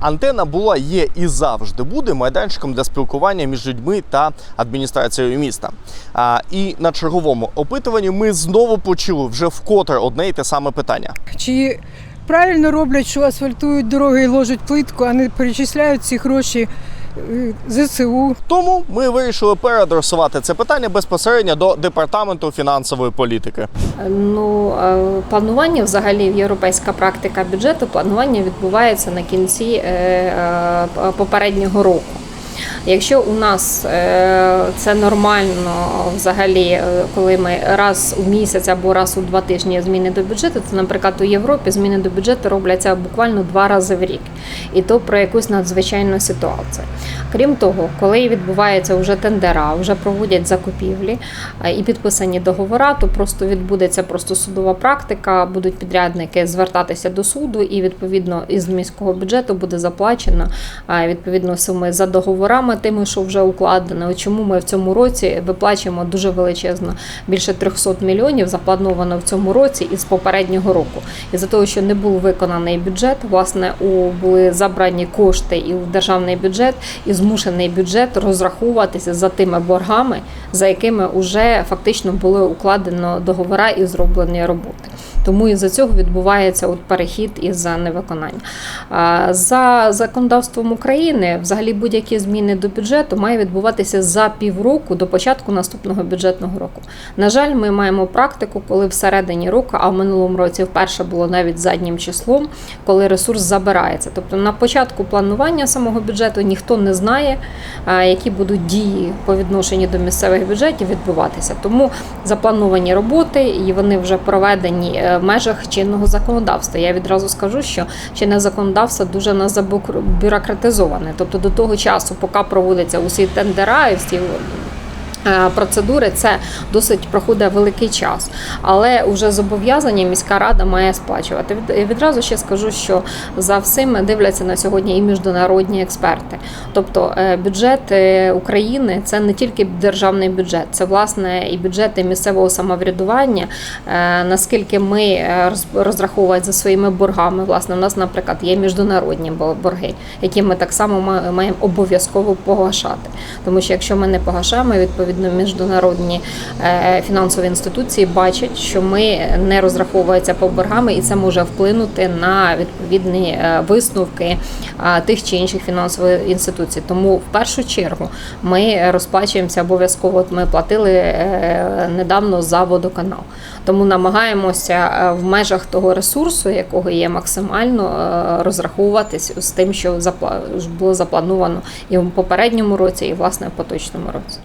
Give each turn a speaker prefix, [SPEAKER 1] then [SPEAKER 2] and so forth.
[SPEAKER 1] Антена була, є і завжди буде майданчиком для спілкування між людьми та адміністрацією міста. А, і на черговому опитуванні ми знову почули вже вкотре одне і те саме питання.
[SPEAKER 2] Чи правильно роблять, що асфальтують дороги і ложать плитку, а не перечисляють ці гроші ЗСУ?
[SPEAKER 1] Тому ми вирішили переадресувати це питання безпосередньо до департаменту фінансової політики.
[SPEAKER 3] Ну, е, планування взагалі європейська практика бюджету, планування відбувається на кінці е, е, попереднього року. Якщо у нас е, це нормально взагалі, е, коли ми раз у місяць або раз у два тижні зміни до бюджету, то, наприклад, у Європі зміни до бюджету робляться буквально два рази в рік, і то про якусь надзвичайну ситуацію. Крім того, коли відбуваються вже тендера, вже проводять закупівлі е, і підписані договора, то просто відбудеться просто судова практика, будуть підрядники звертатися до суду, і відповідно із міського бюджету буде заплачено відповідно суми за договорами, тими, що вже укладено. Чому ми в цьому році виплачуємо дуже величезно більше 300 мільйонів заплановано в цьому році із попереднього року. І за того, що не був виконаний бюджет, власне, у були забрані кошти і в державний бюджет, і змушений бюджет розраховуватися за тими боргами, за якими вже фактично були укладено договора і зроблені роботи. Тому і за цього відбувається от перехід із за невиконання. За законодавством України, взагалі будь-які зміни до бюджету має відбуватися за півроку до початку наступного бюджетного року. На жаль, ми маємо практику, коли всередині року, а в минулому році вперше було навіть заднім числом, коли ресурс забирається. Тобто на початку планування самого бюджету ніхто не знає, які будуть дії по відношенню до місцевих бюджетів відбуватися. Тому заплановані роботи і вони вже проведені е, в межах чинного законодавства. Я відразу скажу, що чинне законодавство дуже на забюрократизоване. Тобто до того часу, поки проводяться усі тендера і всі. Е, Процедури це досить проходить великий час, але вже зобов'язання міська рада має сплачувати. Від- Відразу ще скажу, що за всім дивляться на сьогодні і міжнародні експерти. Тобто е, бюджет е, України це не тільки державний бюджет, це власне і бюджети місцевого самоврядування. Наскільки ми роз- розраховують за своїми боргами, власне, у нас, наприклад, є міжнародні борги, які ми так само ма- маємо обов'язково погашати. Тому що якщо ми не погашаємо, відповідно міжнародні е, фінансові інституції бачать, що ми не розраховуються по боргами, і це може вплинути на відповідні е, висновки е, тих чи інших фінансових інституцій. Тому в першу чергу ми розплачуємося обов'язково. От Ми платили недавно за водоканал. Тому намагаємося в межах того ресурсу, якого є максимально розраховуватись з тим, що було заплановано і в попередньому році, і власне в поточному році.